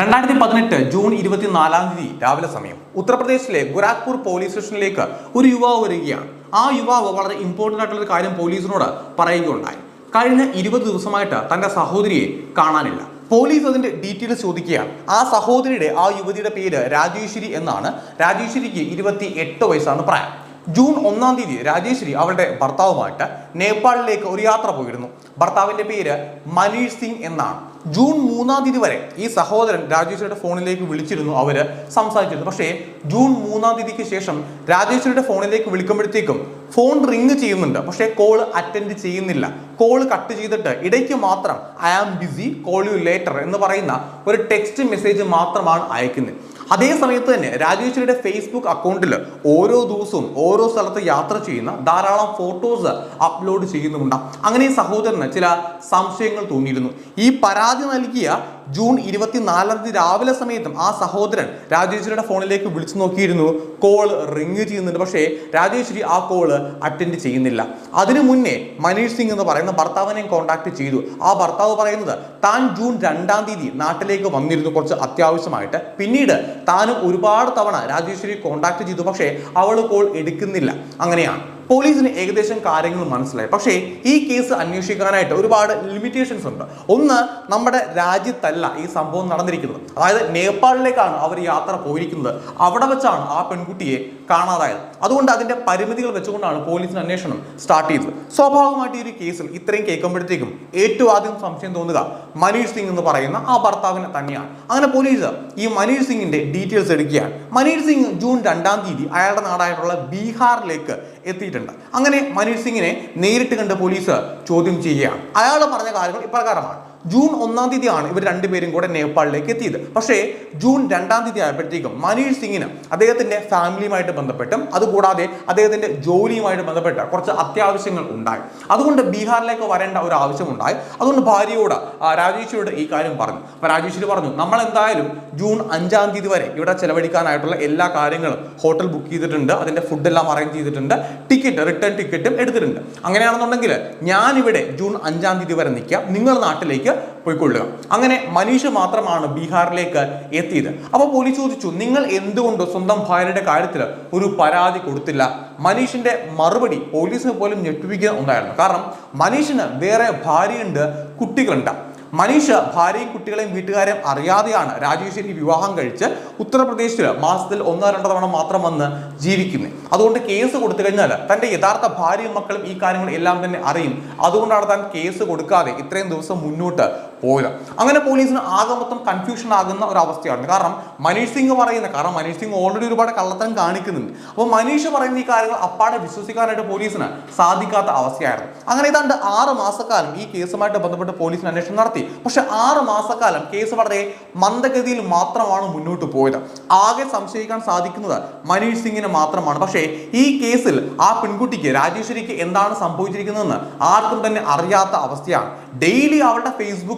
രണ്ടായിരത്തി പതിനെട്ട് ജൂൺ ഇരുപത്തിനാലാം തീയതി രാവിലെ സമയം. ഉത്തർപ്രദേശിലെ ഗുരാഖ്പൂർ പോലീസ് സ്റ്റേഷനിലേക്ക് ഒരു യുവാവ് വരികയാണ്. ആ യുവാവ് വളരെ ഇമ്പോർട്ടന്റ് ആയിട്ടുള്ള ഒരു കാര്യം പോലീസിനോട് പറയുകയുണ്ടായി. കഴിഞ്ഞ ഇരുപത് ദിവസമായിട്ട് തന്റെ സഹോദരിയെ കാണാനില്ല. പോലീസ് അതിന്റെ ഡീറ്റെയിൽസ് ചോദിക്കുകയാണ്. ആ സഹോദരിയുടെ ആ യുവതിയുടെ പേര് രാജേശ്വരി എന്നാണ്. രാജേശ്വരിക്ക് ഇരുപത്തി എട്ട് വയസ്സാണ് പ്രായം. ജൂൺ ഒന്നാം തീയതി രാജേശ്വരി അവളുടെ ഭർത്താവുമായിട്ട് നേപ്പാളിലേക്ക് ഒരു യാത്ര പോയിരുന്നു. ഭർത്താവിന്റെ പേര് മനീഷ് സിംഗ് എന്നാണ്. ജൂൺ മൂന്നാം തീയതി വരെ ഈ സഹോദരൻ രാജേശ്വരിയുടെ ഫോണിലേക്ക് വിളിച്ചിരുന്നു അവർ സംസാരിച്ചിരുന്നു. പക്ഷേ ജൂൺ മൂന്നാം തീയതിക്ക് ശേഷം രാജേശ്വരിയുടെ ഫോണിലേക്ക് വിളിക്കുമ്പോഴത്തേക്കും ഫോൺ റിങ് ചെയ്യുന്നുണ്ട്. പക്ഷേ കോൾ അറ്റൻഡ് ചെയ്യുന്നില്ല. കോൾ കട്ട് ചെയ്തിട്ട് ഇടയ്ക്ക് മാത്രം I am busy call you later എന്ന് പറയുന്ന ഒരു ടെക്സ്റ്റ് മെസ്സേജ് മാത്രമാണ് അയക്കുന്നത്. അതേ സമയത്ത് തന്നെ രാജേശ്വരിയുടെ ഫേസ്ബുക്ക് അക്കൗണ്ടിൽ ഓരോ ദിവസവും ഓരോ സ്ഥലത്ത് യാത്ര ചെയ്യുന്ന ധാരാളം ഫോട്ടോസ് അപ്ലോഡ് ചെയ്യുന്നുമുണ്ട്. അങ്ങനെ സഹോദരന് ചില സംശയങ്ങൾ തോന്നിയിരുന്നു. ഈ പരാതി നൽകിയ ജൂൺ ഇരുപത്തിനാലാം തീയതി രാവിലെ സമയത്തും ആ സഹോദരൻ രാജേശ്വരിയുടെ ഫോണിലേക്ക് വിളിച്ചു നോക്കിയിരുന്നു. കോൾ റിങ് ചെയ്യുന്നുണ്ട്. പക്ഷേ രാജേശ്വരി ആ കോൾ അറ്റൻഡ് ചെയ്യുന്നില്ല. അതിനു മുന്നേ മനീഷ് സിംഗ് എന്ന് പറയുന്ന ഭർത്താവിനെയും കോൺടാക്ട് ചെയ്തു. ആ ഭർത്താവ് പറയുന്നത് താൻ ജൂൺ രണ്ടാം തീയതി നാട്ടിലേക്ക് വന്നിരുന്നു കുറച്ച് അത്യാവശ്യമായിട്ട്. പിന്നീട് താനും ഒരുപാട് തവണ രാജേശ്വരി കോൺടാക്ട് ചെയ്തു. പക്ഷേ അവൾ കോൾ എടുക്കുന്നില്ല. അങ്ങനെയാണ്. പോലീസിന് ഏകദേശം കാര്യങ്ങൾ മനസ്സിലായി. പക്ഷേ ഈ കേസ് അന്വേഷിക്കാനായിട്ട് ഒരുപാട് ലിമിറ്റേഷൻസ് ഉണ്ട്. ഒന്ന് നമ്മുടെ രാജ്യത്തല്ല ഈ സംഭവം നടന്നിരിക്കുന്നത്. അതായത് നേപ്പാളിലേക്കാണ് അവർ യാത്ര പോയിരിക്കുന്നത്. അവിടെ വെച്ചാണ് ആ പെൺകുട്ടിയെ കാണാതായത്. അതുകൊണ്ട് അതിന്റെ പരിമിതികൾ വെച്ചുകൊണ്ടാണ് പോലീസിന് അന്വേഷണം സ്റ്റാർട്ട് ചെയ്തത്. സ്വാഭാവികമായിട്ട് ഈ ഒരു കേസിൽ ഇത്രയും കേൾക്കുമ്പോഴത്തേക്കും ഏറ്റവും ആദ്യം സംശയം തോന്നുക മനീഷ് സിംഗ് എന്ന് പറയുന്ന ആ ഭർത്താവിനെ തന്നെയാണ്. അങ്ങനെ പോലീസ് ഈ മനീഷ് സിംഗിന്റെ ഡീറ്റെയിൽസ് എടുക്കുകയാണ്. മനീഷ് സിംഗ് ജൂൺ രണ്ടാം തീയതി അയാളുടെ നാടായിട്ടുള്ള ബീഹാറിലേക്ക് എത്തിയിട്ടുണ്ട്. അങ്ങനെ മനീഷ് സിംഗിനെ നേരിട്ട് കണ്ട് പോലീസ് ചോദ്യം ചെയ്യുകയാണ്. അയാൾ പറഞ്ഞ കാര്യങ്ങൾ ഇപ്രകാരമാണ്. ജൂൺ ഒന്നാം തീയതിയാണ് ഇവർ രണ്ടുപേരും കൂടെ നേപ്പാളിലേക്ക് എത്തിയത്. പക്ഷേ ജൂൺ രണ്ടാം തീയതി ആയപ്പോഴത്തേക്കും മനീഷ് സിംഗിന് അദ്ദേഹത്തിന്റെ ഫാമിലിയുമായിട്ട് ബന്ധപ്പെട്ടും അതുകൂടാതെ അദ്ദേഹത്തിന്റെ ജോലിയുമായിട്ട് ബന്ധപ്പെട്ട കുറച്ച് അത്യാവശ്യങ്ങൾ ഉണ്ടായി. അതുകൊണ്ട് ബീഹാറിലേക്ക് വരേണ്ട ഒരു ആവശ്യമുണ്ടായി. അതുകൊണ്ട് ഭാര്യയോട് രാജേഷിയോട് ഈ കാര്യം പറഞ്ഞു. അപ്പൊ രാജേഷിന് പറഞ്ഞു നമ്മൾ എന്തായാലും ജൂൺ അഞ്ചാം തീയതി വരെ ഇവിടെ ചെലവഴിക്കാനായിട്ടുള്ള എല്ലാ കാര്യങ്ങളും ഹോട്ടൽ ബുക്ക് ചെയ്തിട്ടുണ്ട് അതിന്റെ ഫുഡ് എല്ലാം അറേഞ്ച് ചെയ്തിട്ടുണ്ട് ടിക്കറ്റ് റിട്ടേൺ ടിക്കറ്റും എടുത്തിട്ടുണ്ട്. അങ്ങനെയാണെന്നുണ്ടെങ്കിൽ ഞാനിവിടെ ജൂൺ അഞ്ചാം തീയതി വരെ നിൽക്കാം. നിങ്ങൾ നാട്ടിലേക്ക് പോയിക്കൊള്ളുക. അങ്ങനെ മനീഷ് മാത്രമാണ് ബീഹാറിലേക്ക് എത്തിയത്. അപ്പോൾ പോലീസ് ചോദിച്ചു നിങ്ങൾ എന്തുകൊണ്ട് സ്വന്തം ഭാര്യയുടെ കാര്യത്തിൽ ഒരു പരാതി കൊടുത്തില്ല? മനീഷിന്റെ മറുപടി പോലീസിന് പോലും ഞെട്ടിപ്പിക്കുന്ന ഒന്നായിരുന്നു കാരണം മനീഷിന് വേറെ ഭാര്യയുണ്ട് കുട്ടികളുണ്ട്. മനീഷ ഭാര്യയും കുട്ടികളെയും വീട്ടുകാരെയും അറിയാതെയാണ് രാജേശ്വരി വിവാഹം കഴിച്ച് ഉത്തർപ്രദേശിൽ മാസത്തിൽ ഒന്നോ രണ്ടോ തവണ മാത്രം വന്ന് ജീവിക്കുന്നത് അതുകൊണ്ട് കേസ് കൊടുത്തു കഴിഞ്ഞാൽ തന്റെ യഥാർത്ഥ ഭാര്യയും മക്കളും ഈ കാര്യങ്ങൾ എല്ലാം തന്നെ അറിയും. അതുകൊണ്ടാണ് താൻ കേസ് കൊടുക്കാതെ ഇത്രയും ദിവസം മുന്നോട്ട് പോയത് അങ്ങനെ പോലീസിന് ആകെ മൊത്തം കൺഫ്യൂഷൻ ആകുന്ന ഒരു അവസ്ഥയാണ് കാരണം മനീഷ് സിംഗ് പറയുന്ന കാരണം മനീഷ് സിംഗ് ഓൾറെഡി ഒരുപാട് കള്ളത്തരം കാണിക്കുന്നുണ്ട്. അപ്പോൾ മനീഷ് പറയുന്ന ഈ കാര്യങ്ങൾ അപ്പാടെ വിശ്വസിക്കാനായിട്ട് പോലീസിന് സാധിക്കാത്ത അവസ്ഥയായിരുന്നു. അങ്ങനെ ഏതാണ്ട് ആറ് മാസക്കാലം ഈ കേസുമായിട്ട് ബന്ധപ്പെട്ട് പോലീസിന് അന്വേഷണം നടത്തി. പക്ഷെ ആറ് മാസക്കാലം കേസ് വളരെ മന്ദഗതിയിൽ മാത്രമാണ് മുന്നോട്ട് പോയത്. ആകെ സംശയിക്കാൻ സാധിക്കുന്നത് മനീഷ് സിംഗിന് മാത്രമാണ്. പക്ഷേ ഈ കേസിൽ ആ പെൺകുട്ടിക്ക് രാജേശ്വരിക്ക് എന്താണ് സംഭവിച്ചിരിക്കുന്നതെന്ന് ആർക്കും തന്നെ അറിയാത്ത അവസ്ഥയാണ്. ഡെയിലി അവളുടെ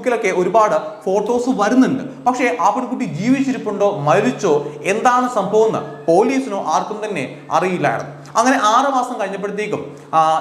ഫേസ്ബുക്കിലൊക്കെ ഒരുപാട് ഫോട്ടോസ് വരുന്നുണ്ട്. പക്ഷേ ആ പെൺകുട്ടി ജീവിച്ചിരിപ്പുണ്ടോ മരിച്ചോ എന്താണ് സംഭവം എന്ന് പോലീസിനോ ആർക്കും തന്നെ അറിയില്ലായിരുന്നു. അങ്ങനെ ആറ് മാസം കഴിഞ്ഞപ്പോഴത്തേക്കും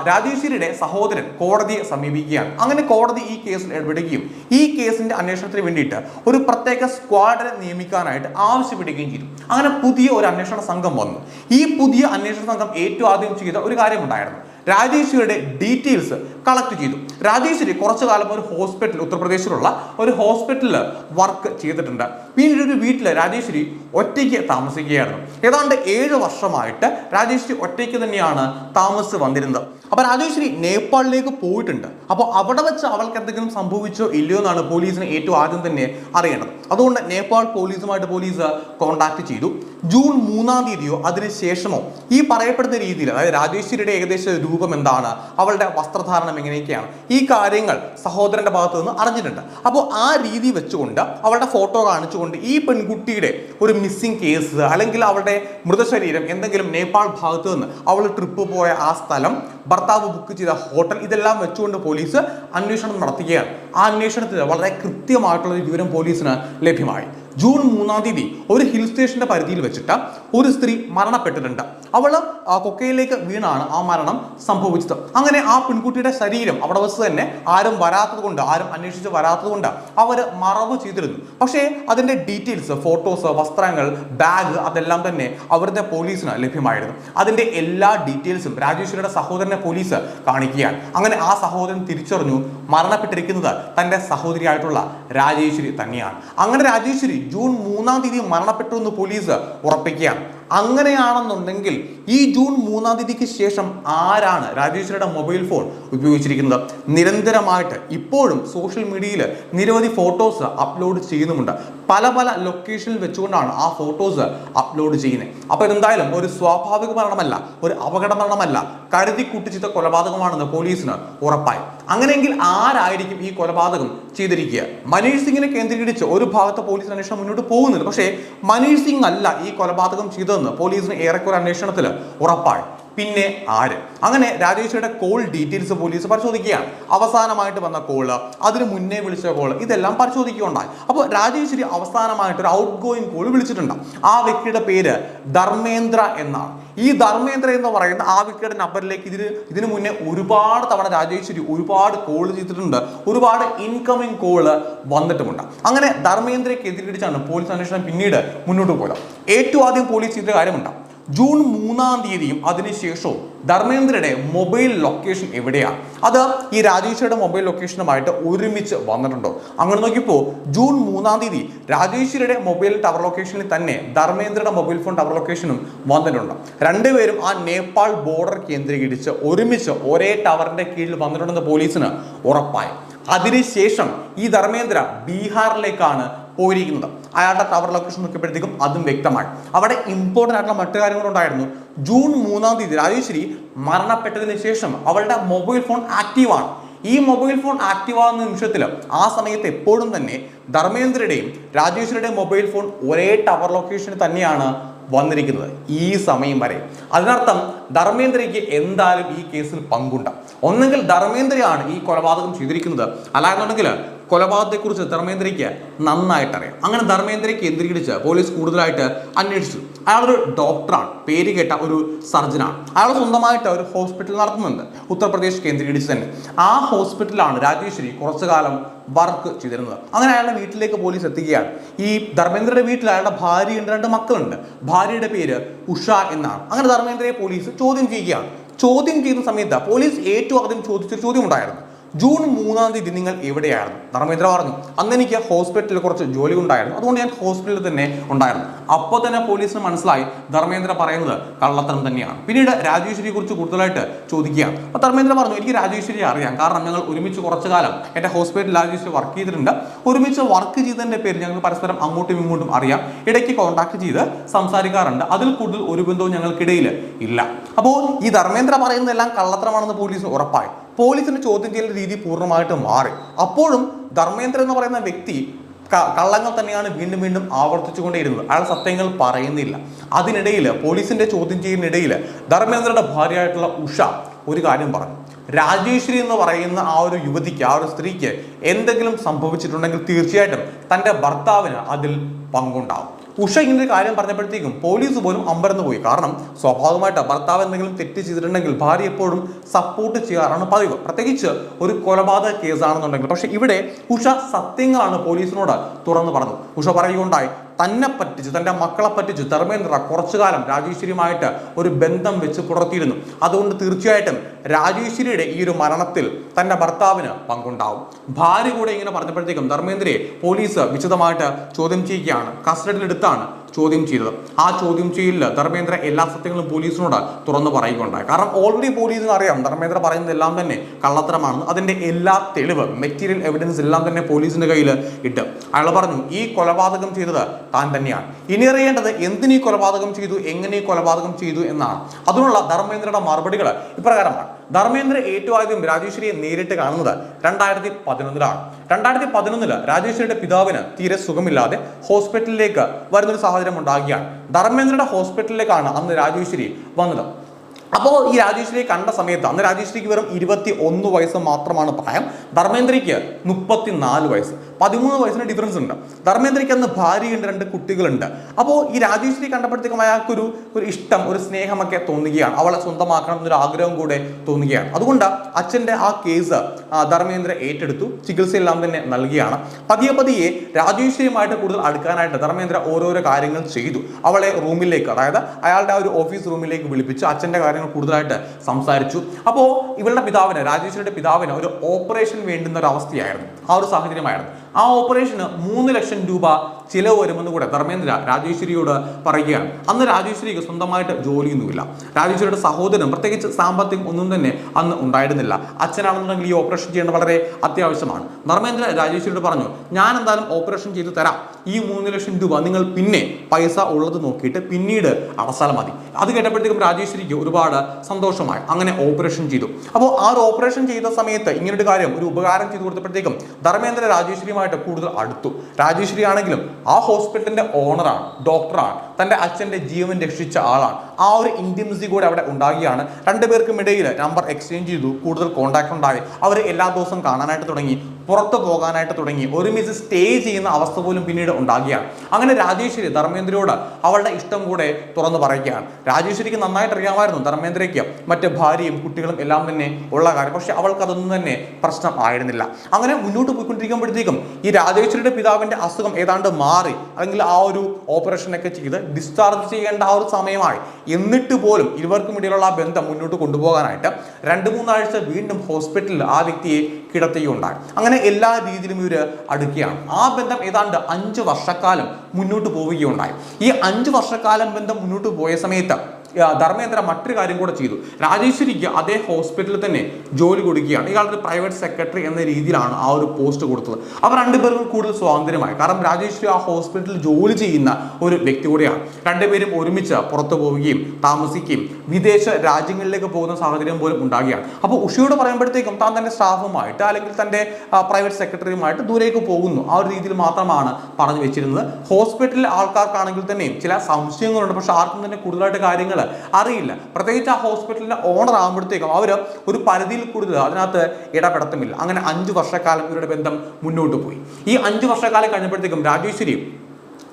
രാജേശ്വരിയുടെ സഹോദരൻ കോടതിയെ സമീപിക്കുകയാണ്. അങ്ങനെ കോടതി ഈ കേസിൽ ഇടപെടുകയും ഈ കേസിന്റെ അന്വേഷണത്തിന് വേണ്ടിയിട്ട് ഒരു പ്രത്യേക സ്ക്വാഡിനെ നിയമിക്കാനായിട്ട് ആവശ്യപ്പെടുകയും ചെയ്തു. അങ്ങനെ പുതിയ ഒരു അന്വേഷണ സംഘം വന്നു. ഈ പുതിയ അന്വേഷണ സംഘം ഏറ്റവും ആദ്യം ചെയ്ത ഒരു കാര്യമുണ്ടായിരുന്നു രാജേശ്വരിയുടെ ഡീറ്റെയിൽസ് കളക്ട് ചെയ്തു. രാജേശ്വരി കുറച്ചു കാലം ഒരു ഹോസ്പിറ്റൽ ഉത്തർപ്രദേശിലുള്ള ഒരു ഹോസ്പിറ്റലിൽ വർക്ക് ചെയ്തിട്ടുണ്ട്. പിന്നീട് ഒരു വീട്ടിൽ രാജേശ്വരി ഒറ്റയ്ക്ക് താമസിക്കുകയായിരുന്നു. ഏതാണ്ട് ഏഴ് വർഷമായിട്ട് രാജേശ്വരി ഒറ്റയ്ക്ക് തന്നെയാണ് താമസിച്ച് വന്നിരുന്നത്. അപ്പൊ രാജേശ്വരി നേപ്പാളിലേക്ക് പോയിട്ടുണ്ട്. അപ്പോൾ അവിടെ വെച്ച് അവൾക്ക് എന്തെങ്കിലും സംഭവിച്ചോ ഇല്ലയോ എന്നാണ് പോലീസിന് ഏറ്റവും ആദ്യം തന്നെ അറിയേണ്ടത്. അതുകൊണ്ട് നേപ്പാൾ പോലീസുമായിട്ട് പോലീസ് കോൺടാക്ട് ചെയ്തു. ജൂൺ മൂന്നാം തീയതിയോ അതിനുശേഷമോ ഈ പറയപ്പെടുന്ന രീതിയിൽ അതായത് രാജേശ്വരിയുടെ ഏകദേശ രൂപം എന്താണ് അവളുടെ വസ്ത്രധാരണം എങ്ങനെയൊക്കെയാണ് ഈ കാര്യങ്ങൾ സഹോദരന്റെ ഭാഗത്ത് നിന്ന് അറിഞ്ഞിട്ടുണ്ട്. അപ്പോൾ ആ രീതി വെച്ചുകൊണ്ട് അവളുടെ ഫോട്ടോ കാണിച്ചുകൊണ്ട് ഈ പെൺകുട്ടിയുടെ ഒരു മിസ്സിംഗ് കേസ് അല്ലെങ്കിൽ അവളുടെ മൃതശരീരം എന്തെങ്കിലും നേപ്പാൾ ഭാഗത്ത് നിന്ന് അവൾ ട്രിപ്പ് പോയ ആ സ്ഥലം ഭർത്താവ് ബുക്ക് ചെയ്ത ഹോട്ടൽ ഇതെല്ലാം വെച്ചുകൊണ്ട് പോലീസ് അന്വേഷണം നടത്തുകയാണ്. ആ അന്വേഷണത്തിൽ വളരെ കൃത്യമായിട്ടുള്ള വിവരം പോലീസിന് ലഭ്യമായി. ജൂൺ മൂന്നാം തീയതി ഒരു ഹിൽ സ്റ്റേഷന്റെ പരിധിയിൽ വെച്ചിട്ട് ഒരു സ്ത്രീ മരണപ്പെട്ടിട്ടുണ്ട്. അവൾ ആ കൊക്കയിലേക്ക് വീണാണ് ആ മരണം സംഭവിച്ചത്. അങ്ങനെ ആ പെൺകുട്ടിയുടെ ശരീരം അവിടെ വെച്ച് തന്നെ ആരും വരാത്തത് കൊണ്ട് ആരും അന്വേഷിച്ച് വരാത്തത് കൊണ്ട് അവർ മറവ് ചെയ്തിരുന്നു. പക്ഷേ അതിന്റെ ഡീറ്റെയിൽസ് ഫോട്ടോസ് വസ്ത്രങ്ങൾ ബാഗ് അതെല്ലാം തന്നെ അവരുടെ പോലീസിന് ലഭ്യമായിരുന്നു. അതിന്റെ എല്ലാ ഡീറ്റെയിൽസും രാജേശ്വരിയുടെ സഹോദരനെ പോലീസ് കാണിക്കുകയാണ്. അങ്ങനെ ആ സഹോദരൻ തിരിച്ചറിഞ്ഞു മരണപ്പെട്ടിരിക്കുന്നത് തന്റെ സഹോദരിയായിട്ടുള്ള രാജേശ്വരി തന്നെയാണ്. അങ്ങനെ രാജേശ്വരി ജൂൺ മൂന്നാം തീയതി മരണപ്പെട്ടു എന്ന് പോലീസ് ഉറപ്പിക്കുകയാണ്. അങ്ങനെയാണെന്നുണ്ടെങ്കിൽ ഈ ജൂൺ മൂന്നാം തീയതിക്ക് ശേഷം ആരാണ് രാജേശ്വരിയുടെ മൊബൈൽ ഫോൺ ഉപയോഗിച്ചിരിക്കുന്നത്? നിരന്തരമായിട്ട് ഇപ്പോഴും സോഷ്യൽ മീഡിയയിൽ നിരവധി ഫോട്ടോസ് അപ്ലോഡ് ചെയ്യുന്നുമുണ്ട്. പല പല ലൊക്കേഷനിൽ വെച്ചുകൊണ്ടാണ് ആ ഫോട്ടോസ് അപ്ലോഡ് ചെയ്യുന്നത്. അപ്പോൾ എന്തായാലും ഒരു സ്വാഭാവിക മരണമല്ല ഒരു അപകട മരണമല്ല. കരുതി കൂട്ടിച്ചിട്ട കൊലപാതകമാണെന്ന് പോലീസിന് ഉറപ്പായി. അങ്ങനെയെങ്കിൽ ആരായിരിക്കും ഈ കൊലപാതകം ചെയ്തിരിക്കുക? മനീഷ് സിംഗിനെ കേന്ദ്രീകരിച്ച് ഒരു ഭാഗത്ത് പോലീസ് അന്വേഷണം മുന്നോട്ട് പോകുന്നുണ്ട്. പക്ഷേ മനീഷ് സിംഗ് അല്ല ഈ കൊലപാതകം ചെയ്തതെന്ന് പോലീസിന് ഏറെക്കുറെ അന്വേഷണത്തിൽ ഉറപ്പായി. പിന്നെ ആര്? അങ്ങനെ രാജേഷിയുടെ കോൾ ഡീറ്റെയിൽസ് പോലീസ് പരിശോധിക്കുകയാണ്. അവസാനമായിട്ട് വന്ന കോൾ അതിന് മുന്നേ വിളിച്ച കോൾ ഇതെല്ലാം പരിശോധിക്കുകയുണ്ടായി. അപ്പോൾ രാജേശ്വരി അവസാനമായിട്ട് ഒരു ഔട്ട് ഗോയിങ് കോൾ വിളിച്ചിട്ടുണ്ട്. ആ വ്യക്തിയുടെ പേര് ധർമ്മേന്ദ്ര എന്നാണ്. ഈ ധർമ്മേന്ദ്ര എന്ന് പറയുന്ന ആ വ്യക്തിയുടെ നമ്പറിലേക്ക് ഇതിന് ഇതിന് മുന്നേ ഒരുപാട് തവണ രാജേശ്വരി ഒരുപാട് കോൾ ചെയ്തിട്ടുണ്ട്. ഒരുപാട് ഇൻകമിംഗ് കോൾ വന്നിട്ടുമുണ്ട്. അങ്ങനെ ധർമ്മേന്ദ്രയ്ക്ക് എതിരിടിച്ചാണ് പോലീസ് അന്വേഷണം പിന്നീട് മുന്നോട്ട് പോയത്. ഏറ്റവും ആദ്യം പോലീസ് ചെയ്ത കാര്യമുണ്ട്? ജൂൺ മൂന്നാം തീയതിയും അതിനുശേഷവും ധർമ്മേന്ദ്രയുടെ മൊബൈൽ ലൊക്കേഷൻ എവിടെയാണ് അത് ഈ രാജേശ്വരിയുടെ മൊബൈൽ ലൊക്കേഷനുമായിട്ട് ഒരുമിച്ച് വന്നിട്ടുണ്ടോ? അങ്ങനെ നോക്കിയപ്പോൾ ജൂൺ മൂന്നാം തീയതി രാജേശ്വരിയുടെ മൊബൈൽ ടവർ ലൊക്കേഷനിൽ തന്നെ ധർമ്മേന്ദ്രയുടെ മൊബൈൽ ഫോൺ ടവർ ലൊക്കേഷനും വന്നിട്ടുണ്ട്. രണ്ടുപേരും ആ നേപ്പാൾ ബോർഡർ കേന്ദ്രീകരിച്ച് ഒരുമിച്ച് ഒരേ ടവറിന്റെ കീഴിൽ വന്നിട്ടുണ്ടെന്ന് പോലീസിന് ഉറപ്പായി. അതിനുശേഷം ഈ ധർമ്മേന്ദ്ര ബീഹാറിലേക്കാണ് പോയിരിക്കുന്നത്. അയാളുടെ ടവർ ലൊക്കേഷൻ നോക്കിയപ്പോഴത്തേക്കും അതും വ്യക്തമായി അവിടെ ഇമ്പോർട്ടന്റ് ആയിട്ടുള്ള മറ്റു കാര്യങ്ങളുണ്ടായിരുന്നു ജൂൺ മൂന്നാം തീയതി രാജേശ്വരി മരണപ്പെട്ടതിന് ശേഷം അവളുടെ മൊബൈൽ ഫോൺ ആക്റ്റീവാണ് ഈ മൊബൈൽ ഫോൺ ആക്റ്റീവ് ആകുന്ന നിമിഷത്തിൽ ആ സമയത്ത് എപ്പോഴും തന്നെ ധർമ്മേന്ദ്രയുടെയും രാജേശ്വരിയുടെയും മൊബൈൽ ഫോൺ ഒരേ ടവർ ലൊക്കേഷനിൽ തന്നെയാണ് വന്നിരിക്കുന്നത്. ഈ സമയം വരെ. അതിനർത്ഥം ധർമ്മേന്ദ്രയ്ക്ക് എന്തായാലും ഈ കേസിൽ പങ്കുണ്ട്. ഒന്നെങ്കിൽ ധർമ്മേന്ദ്രയാണ് ഈ കൊലപാതകം ചെയ്തിരിക്കുന്നത്. അല്ലാന്നുണ്ടെങ്കിൽ കൊലപാതകത്തെക്കുറിച്ച് ധർമ്മേന്ദ്രയ്ക്ക് നന്നായിട്ടറിയാം. അങ്ങനെ ധർമ്മേന്ദ്രയെ കേന്ദ്രീകരിച്ച് പോലീസ് കൂടുതലായിട്ട് അന്വേഷിച്ചു. അയാളൊരു ഡോക്ടറാണ്. പേര് കേട്ട ഒരു സർജനാണ്. അയാൾ സ്വന്തമായിട്ട് ഒരു ഹോസ്പിറ്റൽ നടത്തുന്നുണ്ട്. ഉത്തർപ്രദേശ് കേന്ദ്രീകരിച്ച് തന്നെ. ആ ഹോസ്പിറ്റലാണ് രാജേശ്വരി കുറച്ചു കാലം വർക്ക് ചെയ്തിരുന്നത്. അങ്ങനെ അയാളുടെ വീട്ടിലേക്ക് പോലീസ് എത്തുകയാണ്. ഈ ധർമ്മേന്ദ്രയുടെ വീട്ടിൽ അയാളുടെ ഭാര്യയുണ്ട് രണ്ട് മക്കളുണ്ട്. ഭാര്യയുടെ പേര് ഉഷ എന്നാണ്. അങ്ങനെ ധർമ്മേന്ദ്രയെ പോലീസ് ചോദ്യം ചെയ്യുകയാണ്. ചോദ്യം ചെയ്യുന്ന സമയത്ത് പോലീസ് ഏറ്റവും ആദ്യം ചോദിച്ചൊരു ചോദ്യം ഉണ്ടായിരുന്നു ജൂൺ മൂന്നാം തീയതി നിങ്ങൾ എവിടെയായിരുന്നു? ധർമ്മേന്ദ്ര പറഞ്ഞു അന്ന് എനിക്ക് ഹോസ്പിറ്റലിൽ കുറച്ച് ജോലി ഉണ്ടായിരുന്നു അതുകൊണ്ട് ഞാൻ ഹോസ്പിറ്റലിൽ തന്നെ ഉണ്ടായിരുന്നു. അപ്പോൾ തന്നെ പോലീസിന് മനസ്സിലായി ധർമ്മേന്ദ്ര പറയുന്നത് കള്ളത്തരം തന്നെയാണ്. പിന്നീട് രാജേശ്വരിയെ കുറിച്ച് കൂടുതലായിട്ട് ചോദിക്കുകയാണ്. അപ്പോൾ ധർമ്മേന്ദ്ര പറഞ്ഞു എനിക്ക് രാജേശ്വരിയെ അറിയാം. കാരണം ഞങ്ങൾ ഒരുമിച്ച് കുറച്ചു കാലം എന്റെ ഹോസ്പിറ്റലിൽ രാജേശ്വരി വർക്ക് ചെയ്തിട്ടുണ്ട്. ഒരുമിച്ച് വർക്ക് ചെയ്തതിന്റെ പേര് ഞങ്ങൾ പരസ്പരം അങ്ങോട്ടും ഇങ്ങോട്ടും അറിയാം. ഇടയ്ക്ക് കോൺടാക്ട് ചെയ്ത് സംസാരിക്കാറുണ്ട്. അതിൽ കൂടുതൽ ഒരു ബന്ധവും ഞങ്ങൾക്കിടയിൽ ഇല്ല. അപ്പോൾ ഈ ധർമ്മേന്ദ്ര പറയുന്നതെല്ലാം കള്ളത്തരമാണെന്ന് പോലീസ് ഉറപ്പായി. പോലീസിന്റെ ചോദ്യം ചെയ്യൽ രീതി പൂർണമായിട്ട് മാറി. അപ്പോഴും ധർമ്മേന്ദ്രൻ എന്ന് പറയുന്ന വ്യക്തി കള്ളങ്ങൾ തന്നെയാണ് വീണ്ടും വീണ്ടും ആവർത്തിച്ചുകൊണ്ടേയിരുന്നത്. അയാൾ സത്യങ്ങൾ പറയുന്നില്ല. അതിനിടയിൽ പോലീസിന്റെ ചോദ്യം ചെയ്യുന്നതിനിടയിൽ ധർമ്മേന്ദ്രയുടെ ഭാര്യയായിട്ടുള്ള ഉഷ ഒരു കാര്യം പറഞ്ഞു. രാജേശ്വരി എന്ന് പറയുന്ന ആ ഒരു യുവതിക്ക് ആ ഒരു സ്ത്രീക്ക് എന്തെങ്കിലും സംഭവിച്ചിട്ടുണ്ടെങ്കിൽ തീർച്ചയായിട്ടും തന്റെ ഭർത്താവിന് അതിൽ പങ്കുണ്ടാവും. ഉഷ ഇങ്ങനെ ഒരു കാര്യം പറഞ്ഞപ്പോഴത്തേക്കും പോലീസ് പോലും അമ്പരന്ന് പോയി. കാരണം സ്വാഭാവികമായിട്ട് ഭർത്താവ് എന്തെങ്കിലും തെറ്റ് ചെയ്തിട്ടുണ്ടെങ്കിൽ ഭാര്യ എപ്പോഴും സപ്പോർട്ട് ചെയ്യാറാണ് പതിവ്. പ്രത്യേകിച്ച് ഒരു കൊലപാതക കേസാണെന്നുണ്ടെങ്കിൽ പക്ഷെ ഇവിടെ ഉഷ സത്യങ്ങളാണ് പോലീസിനോട് തുറന്നു പറഞ്ഞത്. ഉഷ പറയുകയുണ്ടായി. തന്നെ പറ്റിച്ച് തന്റെ മക്കളെ പറ്റിച്ച് ധർമ്മേന്ദ്ര കുറച്ചു കാലം രാജേശ്വരിയുമായിട്ട് ഒരു ബന്ധം വെച്ച് പുലർത്തിയിരുന്നു. അതുകൊണ്ട് തീർച്ചയായിട്ടും രാജേശ്വരിയുടെ ഈ ഒരു മരണത്തിൽ തന്റെ ഭർത്താവിന് പങ്കുണ്ടാവും. ഭാര്യ കൂടെ ഇങ്ങനെ പറഞ്ഞപ്പോഴത്തേക്കും ധർമ്മേന്ദ്രയെ പോലീസ് വിശദമായിട്ട് ചോദ്യം ചെയ്യുകയാണ്. കസ്റ്റഡിയിലെടുത്താണ് ചോദ്യം ചെയ്തത്. ആ ചോദ്യം ചെയ്യലിൽ ധർമ്മേന്ദ്ര എല്ലാ സത്യങ്ങളും പോലീസിനോട് തുറന്നു പറയുകയുണ്ടായി. കാരണം ഓൾറെഡി പോലീസിന് അറിയാം. ധർമ്മേന്ദ്ര പറയുന്നത് എല്ലാം തന്നെ കള്ളത്തരമാണെന്ന്. അതിന്റെ എല്ലാ തെളിവ് മെറ്റീരിയൽ എവിഡൻസ് എല്ലാം തന്നെ പോലീസിന്റെ കയ്യിൽ ഇട്ട്. അയാൾ പറഞ്ഞു ഈ കൊലപാതകം ചെയ്തത് താൻ തന്നെയാണ്. ഇനി അറിയേണ്ടത് എന്തിനീ കൊലപാതകം ചെയ്തു എങ്ങനെ കൊലപാതകം ചെയ്തു എന്നാണ്. അതിനുള്ള ധർമ്മേന്ദ്രയുടെ മറുപടികൾ ഇപ്രകാരമാണ്. ധർമ്മേന്ദ്ര ഏറ്റവും ആദ്യം രാജേശ്വരിയെ നേരിട്ട് കാണുന്നത് രണ്ടായിരത്തി പതിനൊന്നിലാണ്. രണ്ടായിരത്തി പതിനൊന്നിൽ രാജേശ്വരിയുടെ പിതാവിന് തീരെ സുഖമില്ലാതെ ഹോസ്പിറ്റലിലേക്ക് വരുന്നൊരു സാഹചര്യം ഉണ്ടാകുകയാണ് ധർമ്മേന്ദ്രയുടെ ഹോസ്പിറ്റലിലേക്കാണ് അന്ന് രാജേശ്വരി വന്നത്. അപ്പോൾ ഈ രാജേശ്വരിയെ കണ്ട സമയത്ത് അന്ന് രാജേശ്വരിക്ക് വെറും ഇരുപത്തി ഒന്ന് വയസ്സ് മാത്രമാണ് പ്രായം. ധർമ്മേന്ദ്രയ്ക്ക് മുപ്പത്തിനാല് വയസ്സ്. പതിമൂന്ന് വയസ്സിന് ഡിഫറൻസ് ഉണ്ട്. ധർമ്മേന്ദ്രയ്ക്ക് അന്ന് ഭാര്യയുണ്ട് രണ്ട് കുട്ടികളുണ്ട്. അപ്പോൾ ഈ രാജേശ്വരി കണ്ടപ്പോഴത്തേക്കും അയാൾക്കൊരു ഒരു ഇഷ്ടം ഒരു സ്നേഹമൊക്കെ തോന്നുകയാണ്. അവളെ സ്വന്തമാക്കണം എന്നൊരു ആഗ്രഹം കൂടെ തോന്നുകയാണ്. അതുകൊണ്ട് അച്ഛന്റെ ആ കേസ് ധർമ്മേന്ദ്ര ഏറ്റെടുത്തു. ചികിത്സയെല്ലാം തന്നെ നൽകിയാണ്. പതിയെ പതിയെ രാജേശ്വരിയുമായിട്ട് കൂടുതൽ അടുക്കാനായിട്ട് ധർമ്മേന്ദ്ര ഓരോരോ കാര്യങ്ങൾ ചെയ്തു. അവളെ റൂമിലേക്ക് അതായത് അയാളുടെ ആ ഒരു ഓഫീസ് റൂമിലേക്ക് വിളിപ്പിച്ചു അച്ഛന്റെ കാര്യങ്ങൾ കൂടുതലായിട്ട് സംസാരിച്ചു. അപ്പോൾ ഇവളുടെ പിതാവിന് രാജേശ്വരിയുടെ പിതാവിന് ഒരു ഓപ്പറേഷൻ വേണ്ടുന്ന ഒരു അവസ്ഥയായിരുന്നു. ആ ഒരു സാഹചര്യമായിരുന്നു. ആ ഓപ്പറേഷന് മൂന്ന് ലക്ഷം രൂപ ചിലവ് വരുമെന്ന് കൂടെ ധർമ്മേന്ദ്ര രാജേശ്വരിയോട് പറയുകയാണ്. അന്ന് രാജേശ്വരിക്ക് സ്വന്തമായിട്ട് ജോലിയൊന്നുമില്ല. രാജേശ്വരിയുടെ സഹോദരൻ പ്രത്യേകിച്ച് സാമ്പത്തികം ഒന്നും തന്നെ അന്ന് ഉണ്ടായിരുന്നില്ല. അച്ഛനാണെന്നുണ്ടെങ്കിൽ ഈ ഓപ്പറേഷൻ ചെയ്യേണ്ടത് വളരെ അത്യാവശ്യമാണ്. ധർമ്മേന്ദ്ര രാജേശ്വരിയോട് പറഞ്ഞു ഞാൻ എന്തായാലും ഓപ്പറേഷൻ ചെയ്തു തരാം. ഈ മൂന്ന് ലക്ഷം രൂപ നിങ്ങൾ പിന്നെ പൈസ ഉള്ളത് നോക്കിയിട്ട് പിന്നീട് അവസാനം മതി. അത് കേട്ടപ്പോഴത്തേക്കും രാജേശ്വരിക്ക് ഒരുപാട് സന്തോഷമായി. അങ്ങനെ ഓപ്പറേഷൻ ചെയ്തു. അപ്പോൾ ആ ഒരു ഓപ്പറേഷൻ ചെയ്ത സമയത്ത് ഇങ്ങനൊരു കാര്യം ഒരു ഉപകാരം ചെയ്തു കൊടുത്തപ്പോഴത്തേക്കും ധർമ്മേന്ദ്ര രാജേശ്വരിയുമായിട്ട് കൂടുതൽ അടുത്തു. രാജേശ്വരി ആണെങ്കിലും ആ ഹോസ്പിറ്റലിന്റെ ഓണറാണ് ഡോക്ടറാണ് തന്റെ അച്ഛന്റെ ജീവൻ രക്ഷിച്ച ആളാണ്. ആ ഒരു ഇന്റിമസി കൂടെ അവിടെ ഉണ്ടാകുകയാണ് രണ്ടുപേർക്കും ഇടയിൽ നമ്പർ എക്സ്ചേഞ്ച് ചെയ്തു കൂടുതൽ കോൺടാക്ട് ഉണ്ടായി. അവർ എല്ലാ ദിവസവും കാണാനായിട്ട് തുടങ്ങി. പുറത്ത് പോകാനായിട്ട് തുടങ്ങി. ഒരുമിച്ച് സ്റ്റേ ചെയ്യുന്ന അവസ്ഥ പോലും പിന്നീട് ഉണ്ടാകുകയാണ്. അങ്ങനെ രാജേശ്വരി ധർമ്മേന്ദ്രയോട് അവളുടെ ഇഷ്ടം കൂടെ തുറന്നു പറയുകയാണ്. രാജേശ്വരിക്ക് നന്നായിട്ട് അറിയാമായിരുന്നു ധർമ്മേന്ദ്രയ്ക്ക് മറ്റ് ഭാര്യയും കുട്ടികളും എല്ലാം തന്നെ ഉള്ള കാര്യം. പക്ഷെ അവൾക്ക് അതൊന്നും തന്നെ പ്രശ്നം ആയിരുന്നില്ല. അങ്ങനെ മുന്നോട്ട് പോയിക്കൊണ്ടിരിക്കുമ്പോഴത്തേക്കും ഈ രാജേശ്വരിയുടെ പിതാവിന്റെ അസുഖം ഏതാണ്ട് മാറി. അല്ലെങ്കിൽ ആ ഒരു ഓപ്പറേഷനൊക്കെ ചെയ്ത് ഡിസ്ചാർജ് ചെയ്യേണ്ട ആ ഒരു സമയമായി. എന്നിട്ട് പോലും ഇരുവർക്കും ഇടയിലുള്ള ആ ബന്ധം മുന്നോട്ട് കൊണ്ടുപോകാനായിട്ട് രണ്ട് മൂന്നാഴ്ച വീണ്ടും ഹോസ്പിറ്റലിൽ ആ വ്യക്തിയെ കിടത്തുകയുണ്ടായി. അങ്ങനെ എല്ലാ രീതിയിലും ഇവർ അടുക്കുകയാണ്. ആ ബന്ധം ഏതാണ്ട് അഞ്ച് വർഷക്കാലം മുന്നോട്ട് പോവുകയുണ്ടായി. ഈ അഞ്ച് വർഷക്കാലം ബന്ധം മുന്നോട്ട് പോയ സമയത്ത് ധർമ്മേന്ദ്ര മറ്റൊരു കാര്യം കൂടെ ചെയ്തു. രാജേശ്വരിക്ക് അതേ ഹോസ്പിറ്റലിൽ തന്നെ ജോലി കൊടുക്കുകയാണ്. ഇയാളൊരു പ്രൈവറ്റ് സെക്രട്ടറി എന്ന രീതിയിലാണ് ആ ഒരു പോസ്റ്റ് കൊടുത്തത്. അവർ രണ്ടുപേർക്കും കൂടുതൽ സ്വാതന്ത്ര്യമായി. കാരണം രാജേശ്വരി ആ ഹോസ്പിറ്റലിൽ ജോലി ചെയ്യുന്ന ഒരു വ്യക്തി കൂടെയാണ്. രണ്ടുപേരും ഒരുമിച്ച് പുറത്തു പോവുകയും താമസിക്കുകയും വിദേശ രാജ്യങ്ങളിലേക്ക് പോകുന്ന സാഹചര്യം പോലും ഉണ്ടാകുകയാണ്. അപ്പോൾ ഉഷയോട് പറയുമ്പോഴത്തേക്കും താൻ തന്റെ സ്റ്റാഫുമായിട്ട് അല്ലെങ്കിൽ തന്റെ പ്രൈവറ്റ് സെക്രട്ടറിയുമായിട്ട് ദൂരേക്ക് പോകുന്നു. ആ ഒരു രീതിയിൽ മാത്രമാണ് പറഞ്ഞു വെച്ചിരുന്നത്. ഹോസ്പിറ്റലിലെ ആൾക്കാർക്കാണെങ്കിൽ തന്നെയും ചില സംശയങ്ങളുണ്ട്. പക്ഷെ ആർക്കും തന്നെ കൂടുതലായിട്ട് കാര്യങ്ങൾ അറിയില്ല. പ്രത്യേകിച്ച് ആ ഹോസ്പിറ്റലിന്റെ ഓണർ ആകുമ്പോഴത്തേക്കും അവർ ഒരു പരിധിയിൽ കൂടുതൽ അതിനകത്ത് ഇടപെടത്തുമില്ല. അങ്ങനെ അഞ്ച് വർഷക്കാലം ഇവരുടെ ബന്ധം മുന്നോട്ട് പോയി. ഈ അഞ്ച് വർഷക്കാലം കഴിഞ്ഞപ്പോഴത്തേക്കും രാജേശ്വരി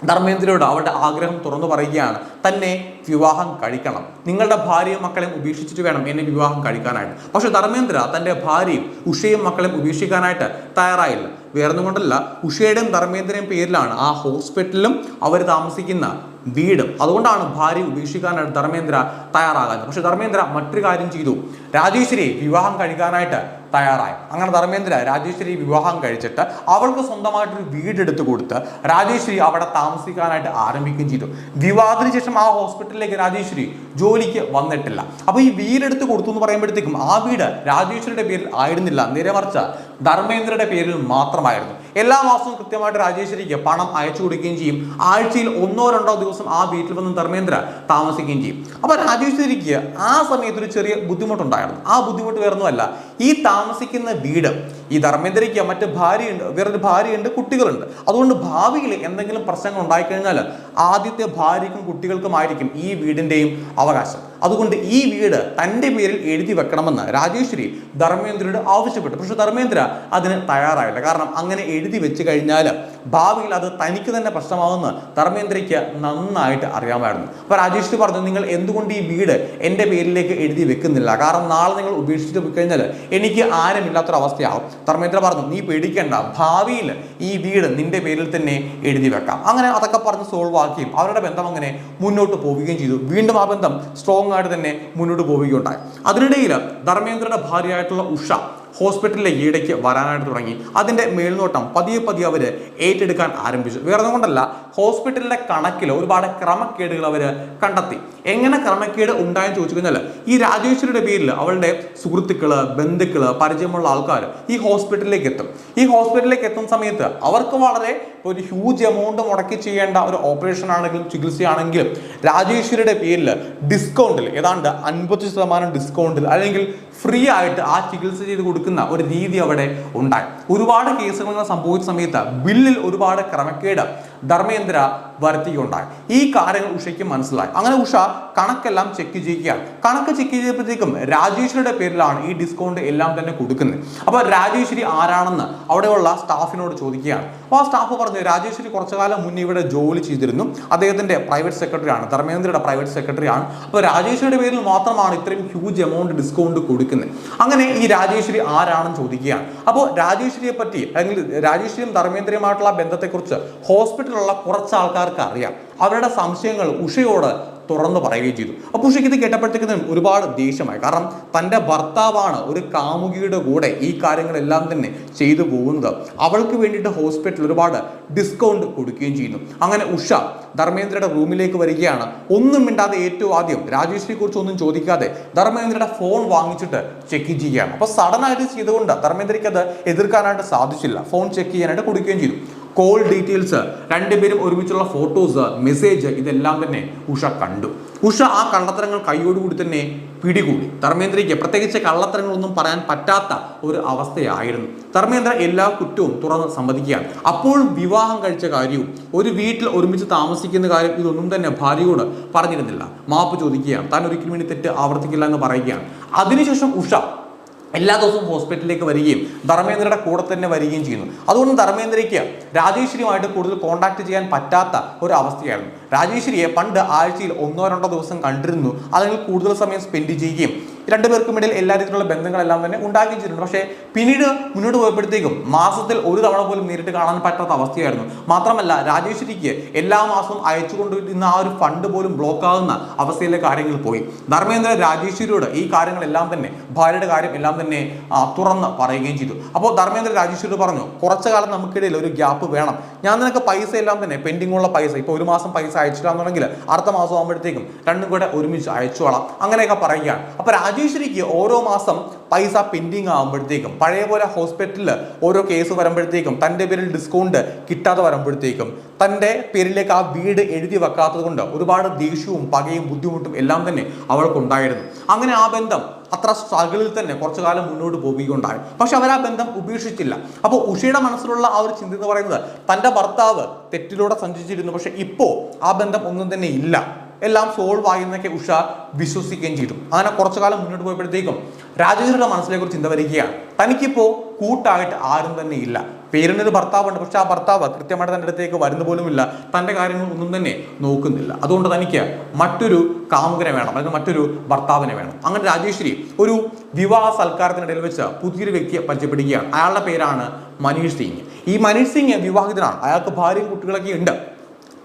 ധർമ്മേന്ദ്രയോട് അവളുടെ ആഗ്രഹം തുറന്നു പറയുകയാണ് തന്നെ വിവാഹം കഴിക്കണം. നിങ്ങളുടെ ഭാര്യയും മക്കളെയും ഉപേക്ഷിച്ചിട്ട് വേണം എന്നെ വിവാഹം കഴിക്കാനായിട്ട്. പക്ഷെ ധർമ്മേന്ദ്ര തന്റെ ഭാര്യയും ഉഷയും മക്കളെയും ഉപേക്ഷിക്കാനായിട്ട് തയ്യാറായില്ല. വേറൊന്നും കൊണ്ടല്ല ഉഷയുടെയും ധർമ്മേന്ദ്രയും പേരിലാണ് ആ ഹോസ്പിറ്റലിലും അവർ താമസിക്കുന്ന വീടും. അതുകൊണ്ടാണ് ഭാര്യ ഉപേക്ഷിക്കാനായിട്ട് ധർമ്മേന്ദ്ര തയ്യാറാകുന്നത് പക്ഷെ ധർമ്മേന്ദ്ര മറ്റൊരു കാര്യം ചെയ്തു. രാജേശ്വരി വിവാഹം കഴിക്കാനായിട്ട് തയ്യാറായി. അങ്ങനെ ധർമ്മേന്ദ്ര രാജേശ്വരി വിവാഹം കഴിച്ചിട്ട് അവൾക്ക് സ്വന്തമായിട്ടൊരു വീടെടുത്ത് കൊടുത്ത് രാജേശ്വരി അവിടെ താമസിക്കാനായിട്ട് ആരംഭിക്കുകയും ചെയ്തു. വിവാഹത്തിന് ശേഷം ആ ഹോസ്പിറ്റലിലേക്ക് രാജേശ്വരി ജോലിക്ക് വന്നിട്ടില്ല. അപ്പൊ ഈ വീടെടുത്ത് കൊടുത്തു എന്ന് പറയുമ്പോഴത്തേക്കും ആ വീട് രാജേശ്വരിയുടെ പേരിൽ ആയിരുന്നില്ല. നേരെ ധർമ്മേന്ദ്രയുടെ പേരിൽ മാത്രമായിരുന്നു. എല്ലാ മാസവും കൃത്യമായിട്ട് രാജേശ്വരിക്ക് പണം അയച്ചു കൊടുക്കുകയും ചെയ്യും. ആഴ്ചയിൽ ഒന്നോ രണ്ടോ ദിവസം ആ വീട്ടിൽ വന്ന് ധർമ്മേന്ദ്ര താമസിക്കുകയും ചെയ്യും. അപ്പോൾ രാജേശ്വരിക്ക് ആ സമയത്ത് ഒരു ചെറിയ ബുദ്ധിമുട്ടുണ്ടായിരുന്നു. ആ ബുദ്ധിമുട്ട് വേറൊന്നുമല്ല. ഈ താമസിക്കുന്ന വീട് ഈ ധർമ്മേന്ദ്രയ്ക്ക് മറ്റ് ഭാര്യയുണ്ട് വേറൊരു ഭാര്യയുണ്ട് കുട്ടികളുണ്ട്. അതുകൊണ്ട് ഭാവിയിൽ എന്തെങ്കിലും പ്രശ്നങ്ങൾ ഉണ്ടായിക്കഴിഞ്ഞാൽ ആദ്യത്തെ ഭാര്യയ്ക്കും കുട്ടികൾക്കുമായിരിക്കും ഈ വീടിന്റെയും അവകാശം. അതുകൊണ്ട് ഈ വീട് തന്റെ പേരിൽ എഴുതി വെക്കണമെന്ന് രാജേശ്വരി ധർമ്മേന്ദ്രയോട് ആവശ്യപ്പെട്ടു. പക്ഷെ ധർമ്മേന്ദ്ര അതിന് തയ്യാറായില്ല. കാരണം അങ്ങനെ എഴുതി വെച്ച് കഴിഞ്ഞാൽ ഭാവിയിൽ അത് തനിക്ക് തന്നെ പ്രശ്നമാകുമെന്ന് ധർമ്മേന്ദ്രയ്ക്ക് നന്നായിട്ട് അറിയാമായിരുന്നു. അപ്പോൾ രാജേശ്വരി പറഞ്ഞു നിങ്ങൾ എന്തുകൊണ്ട് ഈ വീട് എന്റെ പേരിലേക്ക് എഴുതി വെക്കുന്നില്ല? കാരണം നാളെ നിങ്ങൾ ഉപേക്ഷിച്ചിട്ട് പോയി കഴിഞ്ഞാൽ എനിക്ക് ആരുമില്ലാത്തൊരവസ്ഥയാവും. ധർമ്മേന്ദ്ര പറഞ്ഞു നീ പേടിക്കേണ്ട. ഭാവിയിൽ ഈ വീട് നിന്റെ പേരിൽ തന്നെ എഴുതി വെക്കാം. അങ്ങനെ അതൊക്കെ പറഞ്ഞ് സോൾവ് ആക്കിയും അവരുടെ ബന്ധം അങ്ങനെ മുന്നോട്ട് പോവുകയും ചെയ്തു. വീണ്ടും ആ ബന്ധം സ്ട്രോങ് ആയിട്ട് തന്നെ മുന്നോട്ട് പോവുകയുണ്ടായി. അതിനിടയിൽ ധർമ്മേന്ദ്രയുടെ ഭാര്യയായിട്ടുള്ള ഉഷ ഹോസ്പിറ്റലിലെ ഇടയ്ക്ക് വരാനായിട്ട് തുടങ്ങി. അതിന്റെ മേൽനോട്ടം പതിയെ പതിയെ അവർ ഏറ്റെടുക്കാൻ ആരംഭിച്ചു. വേറെ കൊണ്ടല്ല ഹോസ്പിറ്റലിന്റെ കണക്കിൽ ഒരുപാട് ക്രമക്കേടുകൾ അവർ കണ്ടെത്തി. എങ്ങനെ ക്രമക്കേട് ഉണ്ടായെന്ന് ചോദിച്ചു കഴിഞ്ഞാൽ ഈ രാജേശ്വരിയുടെ പേരിൽ അവളുടെ സുഹൃത്തുക്കൾ ബന്ധുക്കൾ പരിചയമുള്ള ആൾക്കാർ ഈ ഹോസ്പിറ്റലിലേക്ക് എത്തും. ഈ ഹോസ്പിറ്റലിലേക്ക് എത്തുന്ന സമയത്ത് അവർക്ക് വളരെ ഒരു ഹ്യൂജ് എമൗണ്ട് മുടക്കി ചെയ്യേണ്ട ഒരു ഓപ്പറേഷൻ ആണെങ്കിലും ചികിത്സയാണെങ്കിലും രാജേശ്വരിയുടെ പേരിൽ ഡിസ്കൗണ്ടിൽ ഏതാണ്ട് അൻപത് ശതമാനം ഡിസ്കൗണ്ടിൽ അല്ലെങ്കിൽ ഫ്രീ ആയിട്ട് ആ ചികിത്സ ചെയ്ത് കൊടുക്കുന്ന ഒരു രീതി അവിടെ ഉണ്ടായി. ഒരുപാട് കേസുകൾ സംഭവിച്ച സമയത്ത് ബില്ലിൽ ഒരുപാട് ക്രമക്കേട് ധർമ്മേന്ദ്ര വരുത്തുകയുണ്ടായി. ഈ കാര്യങ്ങൾ ഉഷയ്ക്ക് മനസ്സിലായി. അങ്ങനെ ഉഷ കണക്കെല്ലാം ചെക്ക് ചെയ്യുകയാണ് കണക്ക് ചെക്ക് ചെയ്തപ്പോഴത്തേക്കും രാജേശ്വരിയുടെ പേരിലാണ് ഈ ഡിസ്കൗണ്ട് എല്ലാം തന്നെ കൊടുക്കുന്നത്. അപ്പോൾ രാജേശ്വരി ആരാണെന്ന് അവിടെയുള്ള സ്റ്റാഫിനോട് ചോദിക്കുകയാണ്. അപ്പോൾ ആ സ്റ്റാഫ് പറഞ്ഞു രാജേശ്വരി കുറച്ചു കാലം മുന്നേ ഇവിടെ ജോലി ചെയ്തിരുന്നു. അദ്ദേഹത്തിന്റെ പ്രൈവറ്റ് സെക്രട്ടറി ആണ് ധർമ്മേന്ദ്രയുടെ പ്രൈവറ്റ് സെക്രട്ടറി ആണ്. അപ്പോൾ രാജേശ്വരിയുടെ പേരിൽ മാത്രമാണ് ഇത്രയും ഹ്യൂജ് എമൗണ്ട് ഡിസ്കൗണ്ട് കൊടുക്കുന്നത്. അങ്ങനെ ഈ രാജേശ്വരി ആരാണെന്ന് ചോദിക്കുകയാണ്. അപ്പോൾ രാജേശ്വരിയെ പറ്റി അല്ലെങ്കിൽ രാജേശ്വരിയും ധർമ്മേന്ദ്രയുമായിട്ടുള്ള ബന്ധത്തെക്കുറിച്ച് ഹോസ്പിറ്റലിലുള്ള കുറച്ച് ആൾക്കാർക്ക് അറിയാം അവരുടെ സംശയങ്ങൾ ഉഷയോട് തുറന്നു പറയുകയും ചെയ്തു. അപ്പോൾ ഉഷയ്ക്ക് ഇത് കേട്ടപ്പോഴത്തേക്കും ഒരുപാട് ദേഷ്യമായി. കാരണം തന്റെ ഭർത്താവാണ് ഒരു കാമുകിയുടെ കൂടെ ഈ കാര്യങ്ങളെല്ലാം തന്നെ ചെയ്തു പോകുന്നത്. അവൾക്ക് വേണ്ടിയിട്ട് ഹോസ്പിറ്റൽ ഒരുപാട് ഡിസ്കൗണ്ട് കൊടുക്കുകയും ചെയ്യുന്നു. അങ്ങനെ ഉഷ ധർമ്മേന്ദ്രയുടെ റൂമിലേക്ക് വരികയാണ്. ഒന്നും മിണ്ടാതെ ഏറ്റവും ആദ്യം രാജേഷിനെ കുറിച്ച് ഒന്നും ചോദിക്കാതെ ധർമ്മേന്ദ്രയുടെ ഫോൺ വാങ്ങിച്ചിട്ട് ചെക്ക് ചെയ്യുകയാണ്. അപ്പോൾ സഡൻ ആയിട്ട് ചെയ്തുകൊണ്ട് ധർമ്മേന്ദ്രയ്ക്ക് അത് എതിർക്കാനായിട്ട് സാധിച്ചില്ല. ഫോൺ ചെക്ക് ചെയ്യാനായിട്ട് കൊടുക്കുകയും ചെയ്തു. കോൾ ഡീറ്റെയിൽസ് രണ്ടുപേരും ഒരുമിച്ചുള്ള ഫോട്ടോസ് മെസ്സേജ് ഇതെല്ലാം തന്നെ ഉഷ കണ്ടു. ഉഷ ആ കള്ളത്തരങ്ങൾ കൈയോടുകൂടി തന്നെ പിടികൂടി. ധർമ്മേന്ദ്രയ്ക്ക് പ്രത്യേകിച്ച് കള്ളത്തരങ്ങളൊന്നും പറയാൻ പറ്റാത്ത ഒരു അവസ്ഥയായിരുന്നു. ധർമ്മേന്ദ്ര എല്ലാ കുറ്റവും തുറന്ന് സമ്മതിക്കുകയാണ്. അപ്പോഴും വിവാഹം കഴിച്ച കാര്യവും ഒരു വീട്ടിൽ ഒരുമിച്ച് താമസിക്കുന്ന കാര്യം ഇതൊന്നും തന്നെ ഭാര്യയോട് പറഞ്ഞിരുന്നില്ല. മാപ്പ് ചോദിക്കുകയാണ്. താൻ ഒരിക്കലും വേണ്ടി തെറ്റ് ആവർത്തിക്കില്ല എന്ന് പറയുകയാണ്. അതിനുശേഷം ഉഷ എല്ലാ ദിവസവും ഹോസ്പിറ്റലിലേക്ക് വരികയും ധർമ്മേന്ദ്രയുടെ കൂടെ തന്നെ വരികയും ചെയ്യുന്നു. അതുകൊണ്ട് ധർമ്മേന്ദ്രയ്ക്ക് രാജേശ്വരിയുമായിട്ട് കൂടുതൽ കോൺടാക്ട് ചെയ്യാൻ പറ്റാത്ത ഒരു അവസ്ഥയായിരുന്നു. രാജേശ്വരിയെ പണ്ട് ആഴ്ചയിൽ ഒന്നോ രണ്ടോ ദിവസം കണ്ടിരുന്നു. അല്ലെങ്കിൽ കൂടുതൽ സമയം സ്പെൻഡ് ചെയ്യുകയും രണ്ടുപേർക്കും ഇടയിൽ എല്ലാ രീതിയിലുള്ള ബന്ധങ്ങളെല്ലാം തന്നെ ഉണ്ടാക്കി ചെയ്തിട്ടുണ്ട്. പക്ഷേ പിന്നീട് മുന്നോട്ട് പോയപ്പോഴത്തേക്കും മാസത്തിൽ ഒരു തവണ പോലും നേരിട്ട് കാണാൻ പറ്റാത്ത അവസ്ഥയായിരുന്നു. മാത്രമല്ല രാജേശ്വരിക്ക് എല്ലാ മാസവും അയച്ചുകൊണ്ടിരുന്ന ആ ഒരു ഫണ്ട് പോലും ബ്ലോക്ക് ആകുന്ന അവസ്ഥയിലെ കാര്യങ്ങൾ പോയി. ധർമ്മേന്ദ്ര രാജേശ്വരിയോട് ഈ കാര്യങ്ങളെല്ലാം തന്നെ ഭാര്യയുടെ കാര്യം എല്ലാം തന്നെ തുറന്ന് പറയുകയും ചെയ്തു. അപ്പോൾ ധർമ്മേന്ദ്ര രാജേശ്വരി പറഞ്ഞു കുറച്ചു കാലം നമുക്കിടയിൽ ഒരു ഗ്യാപ്പ് വേണം. ഞാൻ നിനക്ക് പൈസ എല്ലാം തന്നെ പെൻഡിംഗ് ഉള്ള പൈസ ഇപ്പോൾ ഒരു മാസം പൈസ അയച്ചിട്ടാണെന്നുണ്ടെങ്കിൽ അടുത്ത മാസം ആകുമ്പോഴത്തേക്കും രണ്ടും കൂടെ ഒരുമിച്ച് അയച്ചോളാം അങ്ങനെയൊക്കെ പറയുകയാണ്. അപ്പോൾ രാജേശ്വരിക്ക് ഓരോ മാസം പൈസ പെൻഡിങ് ആകുമ്പോഴത്തേക്കും പഴയ പോലെ ഹോസ്പിറ്റലിൽ ഓരോ കേസ് വരുമ്പോഴത്തേക്കും തന്റെ പേരിൽ ഡിസ്കൗണ്ട് കിട്ടാതെ വരുമ്പോഴത്തേക്കും തന്റെ പേരിലേക്ക് ആ വീട് എഴുതി വെക്കാത്തത് കൊണ്ട് ഒരുപാട് ദേഷ്യവും പകയും ബുദ്ധിമുട്ടും എല്ലാം തന്നെ അവൾക്കുണ്ടായിരുന്നു. അങ്ങനെ ആ ബന്ധം അത്ര സ്ട്രഗിളിൽ തന്നെ കുറച്ചു കാലം മുന്നോട്ട് പോവുകയുണ്ടായി. പക്ഷെ അവർ ആ ബന്ധം ഉപേക്ഷിച്ചില്ല. അപ്പോൾ ഉഷയുടെ മനസ്സിലുള്ള ആ ഒരു ചിന്ത എന്ന് പറയുന്നത് തന്റെ ഭർത്താവ് തെറ്റിലൂടെ സഞ്ചരിച്ചിരുന്നു. പക്ഷെ ഇപ്പോൾ ആ ബന്ധം ഒന്നും തന്നെ ഇല്ല. എല്ലാം സോൾവ് ആയി എന്നൊക്കെ ഉഷ വിശ്വസിക്കുകയും ചെയ്തു. അങ്ങനെ കുറച്ചു കാലം മുന്നോട്ട് പോയപ്പോഴത്തേക്കും രാജേന്ദ്രയുടെ മനസ്സിലേക്ക് ഒരു ചിന്ത വരികയാണ്. തനിക്കിപ്പോൾ കൂട്ടായിട്ട് ആരും തന്നെ ഇല്ല. പേരിനൊരു ഭർത്താവുണ്ട് പക്ഷെ ആ ഭർത്താവ് കൃത്യമായിട്ട് തന്റെ അടുത്തേക്ക് വരുന്ന പോലുമില്ല. തന്റെ കാര്യങ്ങൾ ഒന്നും തന്നെ നോക്കുന്നില്ല. അതുകൊണ്ട് തനിക്ക് മറ്റൊരു കാമുകനെ വേണം അല്ലെങ്കിൽ മറ്റൊരു ഭർത്താവിനെ വേണം. അങ്ങനെ രാജേശ്വരി ഒരു വിവാഹ സൽക്കാരത്തിനിടയിൽ വെച്ച് പുതിയൊരു വ്യക്തിയെ പരിചയപ്പെടുകയാണ്. അയാളുടെ പേരാണ് മനീഷ് സിംഗ്. ഈ മനീഷ് സിംഗ് വിവാഹിതനാണ്. അയാൾക്ക് ഭാര്യയും കുട്ടികളൊക്കെ ഉണ്ട്.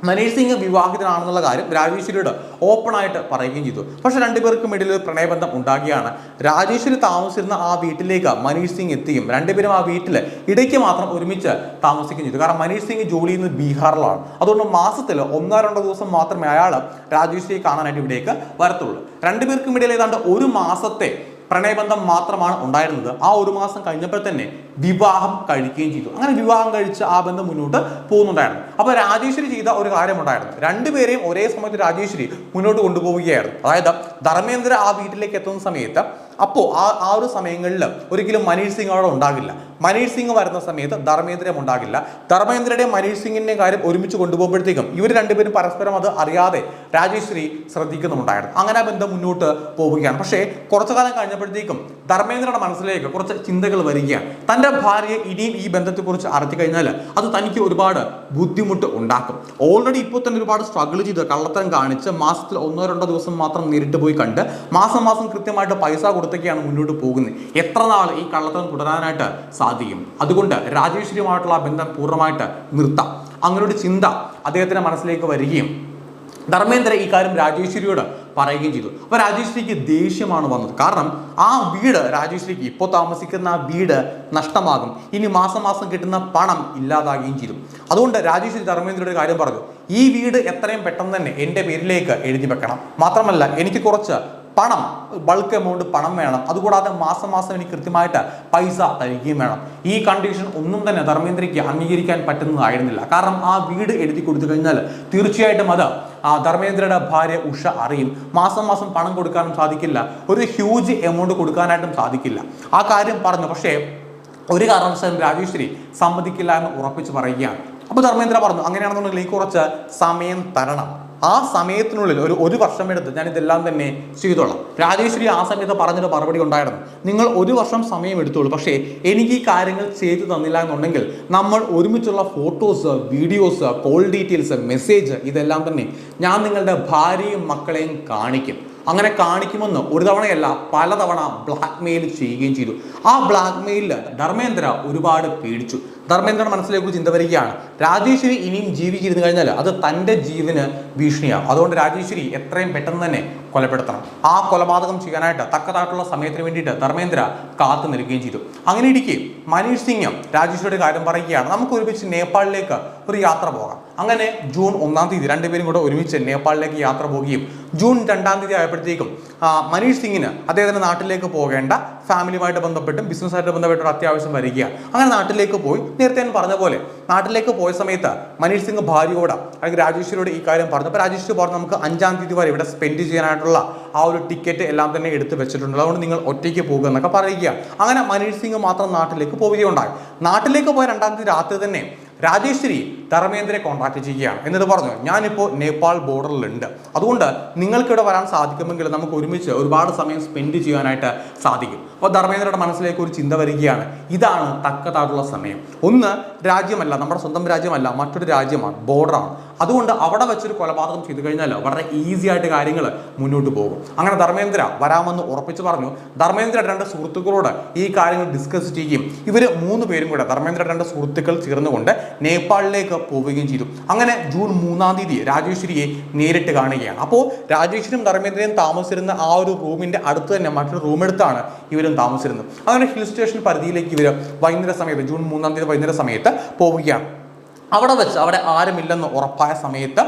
മനീഷ് സിംഗ് വിവാഹിതനാണെന്നുള്ള കാര്യം രാജേശ്വരിയോട് ഓപ്പണായിട്ട് പറയുകയും ചെയ്തു. പക്ഷേ രണ്ടുപേർക്കും ഇടയിൽ ഒരു പ്രണയബന്ധം ഉണ്ടാകുകയാണ്. രാജേശ്വരി താമസിച്ചിരുന്ന ആ വീട്ടിലേക്ക് മനീഷ് സിംഗ് എത്തിയും രണ്ടുപേരും ആ വീട്ടിൽ ഇടയ്ക്ക് മാത്രം ഒരുമിച്ച് താമസിക്കുകയും ചെയ്തു. കാരണം മനീഷ് സിംഗ് ജോലി ചെയ്യുന്നത് ബീഹാറിലാണ്. അതുകൊണ്ട് മാസത്തിൽ ഒന്നോ രണ്ടോ ദിവസം മാത്രമേ അയാൾ രാജേശ്വരിയെ കാണാനായിട്ട് ഇവിടേക്ക് വരത്തുള്ളൂ. രണ്ടുപേർക്കും ഇടയിൽ ഏതാണ്ട് ഒരു മാസത്തെ പ്രണയബന്ധം മാത്രമാണ് ഉണ്ടായിരുന്നത്. ആ ഒരു മാസം കഴിഞ്ഞപ്പോൾ തന്നെ വിവാഹം കഴിക്കുകയും ചെയ്തു. അങ്ങനെ വിവാഹം കഴിച്ച് ആ ബന്ധം മുന്നോട്ട് പോകുന്നുണ്ടായിരുന്നു. അപ്പോൾ രാജേശ്വരി ചെയ്ത ഒരു കാര്യമുണ്ടായിരുന്നു. രണ്ടുപേരെയും ഒരേ സമയത്ത് രാജേശ്വരി മുന്നോട്ട് കൊണ്ടുപോവുകയായിരുന്നു. അതായത് ധർമ്മേന്ദ്ര ആ വീട്ടിലേക്ക് എത്തുന്ന സമയത്ത് അപ്പോൾ ആ ആ ഒരു സമയങ്ങളിൽ ഒരിക്കലും മനീഷ് സിംഗ് അവിടെ ഉണ്ടാകില്ല. മനീഷ് സിംഗ് വരുന്ന സമയത്ത് ധർമ്മേന്ദ്രം ഉണ്ടാകില്ല. ധർമ്മേന്ദ്രയുടെയും മനീഷ് സിംഗിന്റെ കാര്യം ഒരുമിച്ച് കൊണ്ടുപോകുമ്പോഴത്തേക്കും ഇവർ രണ്ടുപേരും പരസ്പരം അത് അറിയാതെ രാജേശ്വരി ശ്രദ്ധിക്കുന്നുണ്ടായിരുന്നു അങ്ങനെ ബന്ധം മുന്നോട്ട് പോവുകയാണ്. പക്ഷേ കുറച്ചു കാലം കഴിഞ്ഞപ്പോഴത്തേക്കും ധർമ്മേന്ദ്രയുടെ മനസ്സിലേക്ക് കുറച്ച് ചിന്തകൾ വരികയാണ്. തന്റെ ഭാര്യയെ ഇനിയും ഈ ബന്ധത്തെക്കുറിച്ച് അറിഞ്ഞു കഴിഞ്ഞാൽ അത് തനിക്ക് ഒരുപാട് ബുദ്ധിമുട്ട് ഉണ്ടാക്കും. ഓൾറെഡി ഇപ്പോൾ തന്നെ ഒരുപാട് സ്ട്രഗിൾ ചെയ്ത് കള്ളത്തരം കാണിച്ച് മാസത്തിൽ ഒന്നോ രണ്ടോ ദിവസം മാത്രം നേരിട്ട് പോയി കണ്ട് മാസം മാസം കൃത്യമായിട്ട് പൈസ കൊടുത്തൊക്കെയാണ് മുന്നോട്ട് പോകുന്നത്. എത്ര നാൾ ഈ കള്ളത്തരം തുടരാനായിട്ട് സാധിക്കും? അതുകൊണ്ട് രാജേശ്വരിയുമായിട്ടുള്ള ബന്ധം പൂർണമായിട്ട് നിർത്താം. അങ്ങനൊരു ചിന്ത അദ്ദേഹത്തിന്റെ മനസ്സിലേക്ക് വരികയും ധർമ്മേന്ദ്ര ഈ കാര്യം രാജേശ്വരിയോട് പറയുകയും ചെയ്തു. അപ്പൊ രാജേശ്വരിക്ക് ദേഷ്യമാണ് വന്നത്. കാരണം ആ വീട് രാജേശ്വരിക്ക് ഇപ്പോൾ താമസിക്കുന്ന ആ വീട് നഷ്ടമാകും. ഇനി മാസം മാസം കിട്ടുന്ന പണം ഇല്ലാതാകുകയും ചെയ്തു. അതുകൊണ്ട് രാജേശ്വരി ധർമ്മേന്ദ്രയുടെ കാര്യം പറഞ്ഞു. ഈ വീട് എത്രയും പെട്ടെന്ന് തന്നെ എന്റെ പേരിലേക്ക് എഴുതി വെക്കണം. മാത്രമല്ല എനിക്ക് കുറച്ച് പണം ബൾക്ക് എമൗണ്ട് പണം വേണം. അതുകൂടാതെ മാസം മാസം എനിക്ക് കൃത്യമായിട്ട് പൈസ തരികയും വേണം. ഈ കണ്ടീഷൻ ഒന്നും തന്നെ ധർമ്മേന്ദ്രയ്ക്ക് അംഗീകരിക്കാൻ പറ്റുന്നതായിരുന്നില്ല. കാരണം ആ വീട് എഴുതി കൊടുത്തു കഴിഞ്ഞാൽ തീർച്ചയായിട്ടും അത് ആ ധർമ്മേന്ദ്രയുടെ ഭാര്യ ഉഷ അറിയും. മാസം മാസം പണം കൊടുക്കാനും സാധിക്കില്ല. ഒരു ഹ്യൂജ് എമൗണ്ട് കൊടുക്കാനായിട്ടും സാധിക്കില്ല. ആ കാര്യം പറഞ്ഞു. പക്ഷേ ഒരു കാരണവശാലും രാജേശ്വരി സമ്മതിക്കില്ല എന്ന് ഉറപ്പിച്ച് പറയുകയാണ്. അപ്പോൾ ധർമ്മേന്ദ്ര പറഞ്ഞു അങ്ങനെയാണെന്നുണ്ടെങ്കിൽ ഈ കുറച്ച് സമയം തരണം. ആ സമയത്തിനുള്ളിൽ ഒരു ഒരു വർഷം എടുത്ത് ഞാൻ ഇതെല്ലാം തന്നെ ചെയ്തോളാം. രാജേശ്വരി ആ സമയത്ത് പറഞ്ഞൊരു മറുപടി ഉണ്ടായിരുന്നു. നിങ്ങൾ ഒരു വർഷം സമയം എടുത്തോളൂ. പക്ഷേ എനിക്ക് ഈ കാര്യങ്ങൾ ചെയ്തു തന്നില്ല എന്നുണ്ടെങ്കിൽ നമ്മൾ ഒരുമിച്ചുള്ള photos videos call details message ഇതെല്ലാം തന്നെ ഞാൻ നിങ്ങളുടെ ഭാര്യയും മക്കളെയും കാണിക്കും. അങ്ങനെ കാണിക്കുമെന്ന് ഒരു തവണയല്ല പലതവണ ബ്ലാക്ക് മെയിൽ ചെയ്യുകയും ചെയ്തു. ആ ബ്ലാക്ക് മെയിലിൽ ധർമ്മേന്ദ്ര ഒരുപാട് പേടിച്ചു. ധർമ്മേന്ദ്രയുടെ മനസ്സിലേക്ക് ചിന്ത വരികയാണ്. രാജേശ്വരി ഇനിയും ജീവിച്ചിരുന്നു കഴിഞ്ഞാൽ അത് തന്റെ ജീവന് ഭീഷണിയാണ് അതുകൊണ്ട് രാജേശ്വരി എത്രയും പെട്ടെന്ന് തന്നെ കൊലപ്പെടുത്തണം. ആ കൊലപാതകം ചെയ്യാനായിട്ട് തക്കതായിട്ടുള്ള സമയത്തിന് വേണ്ടിയിട്ട് ധർമ്മേന്ദ്ര കാത്തു നിൽക്കുകയും ചെയ്തു. അങ്ങനെ ഇരിക്കെ മനീഷ് സിംഗ് രാജേശ്വരിയുടെ കാര്യം പറയുകയാണ്. നമുക്ക് ഒരുമിച്ച് നേപ്പാളിലേക്ക് ഒരു യാത്ര പോകാം. അങ്ങനെ ജൂൺ ഒന്നാം തീയതി രണ്ടുപേരും കൂടെ ഒരുമിച്ച് നേപ്പാളിലേക്ക് യാത്ര പോവുകയും ജൂൺ രണ്ടാം തീയതി ആയപ്പോഴത്തേക്കും മനീഷ് സിംഗിന് അദ്ദേഹത്തിന്റെ നാട്ടിലേക്ക് പോകേണ്ട ഫാമിലിയുമായിട്ട് ബന്ധപ്പെട്ടും ബിസിനസ്സായിട്ട് ബന്ധപ്പെട്ടും അത്യാവശ്യം വരിക അങ്ങനെ നാട്ടിലേക്ക് പോയി. നേരത്തെ ഞാൻ പറഞ്ഞ പോലെ നാട്ടിലേക്ക് പോയ സമയത്ത് മനീഷ് സിംഗ് ഭാര്യയോട് അല്ലെങ്കിൽ രാജേശ്വരിയോട് ഈ കാര്യം പറഞ്ഞു. അപ്പോൾ രാജേശ്വരി പറഞ്ഞു നമുക്ക് അഞ്ചാം തീയതി വരെ ഇവിടെ സ്പെൻഡ് ചെയ്യാനായിട്ടുള്ള ആ ഒരു ടിക്കറ്റ് എല്ലാം തന്നെ എടുത്ത് വെച്ചിട്ടുണ്ട്. അതുകൊണ്ട് നിങ്ങൾ ഒറ്റയ്ക്ക് പോകുക എന്നൊക്കെ പറയുക അങ്ങനെ മനീഷ് സിംഗ് മാത്രം നാട്ടിലേക്ക് പോവുകയുണ്ടായി. നാട്ടിലേക്ക് പോയ രണ്ടാം തീയതി രാത്രി തന്നെ രാജേശ്വരി ധർമ്മേന്ദ്രയെ കോൺടാക്ട് ചെയ്യുകയാണ്. എന്നിട്ട് പറഞ്ഞു ഞാനിപ്പോൾ നേപ്പാൾ ബോർഡറിലുണ്ട് അതുകൊണ്ട് നിങ്ങൾക്കിവിടെ വരാൻ സാധിക്കുമെങ്കിൽ നമുക്ക് ഒരുമിച്ച് ഒരുപാട് സമയം സ്പെൻഡ് ചെയ്യാനായിട്ട് സാധിക്കും. അപ്പോൾ ധർമ്മേന്ദ്രയുടെ മനസ്സിലേക്ക് ഒരു ചിന്ത വരികയാണ്. ഇതാണ് തക്കതായിട്ടുള്ള സമയം. ഒന്ന് രാജ്യമല്ല നമ്മുടെ സ്വന്തം രാജ്യമല്ല മറ്റൊരു രാജ്യമാണ് ബോർഡറാണ് അതുകൊണ്ട് അവിടെ വെച്ചൊരു കൊലപാതകം ചെയ്തു കഴിഞ്ഞാൽ വളരെ ഈസി ആയിട്ട് കാര്യങ്ങൾ മുന്നോട്ട് പോകും. അങ്ങനെ ധർമ്മേന്ദ്ര വരാമെന്ന് ഉറപ്പിച്ച് പറഞ്ഞു. ധർമ്മേന്ദ്ര രണ്ട് സുഹൃത്തുക്കളോട് ഈ കാര്യങ്ങൾ ഡിസ്കസ് ചെയ്യുകയും ഇവർ മൂന്ന് പേരും കൂടെ ധർമ്മേന്ദ്ര രണ്ട് സുഹൃത്തുക്കൾ ചേർന്നുകൊണ്ട് നേപ്പാളിലേക്ക് പോവുകയും ചെയ്തു. അങ്ങനെ ജൂൺ മൂന്നാം തീയതി രാജേശ്വരിയെ നേരിട്ട് കാണുകയാണ്. അപ്പോൾ രാജേശ്വരിയും ധർമ്മേന്ദ്രയും താമസിച്ചിരുന്ന ആ ഒരു റൂമിന്റെ അടുത്ത് തന്നെ മറ്റൊരു റൂം എടുത്താണ് ഇവരും താമസിച്ചിരുന്നത്. അങ്ങനെ ഹിൽ സ്റ്റേഷൻ പരിധിയിലേക്ക് ഇവർ വൈകുന്നേര സമയത്ത് ജൂൺ മൂന്നാം തീയതി വൈകുന്നേര സമയത്ത് പോവുകയാണ്. അവിടെ വെച്ച് അവിടെ ആരുമില്ലെന്ന് ഉറപ്പായ സമയത്ത്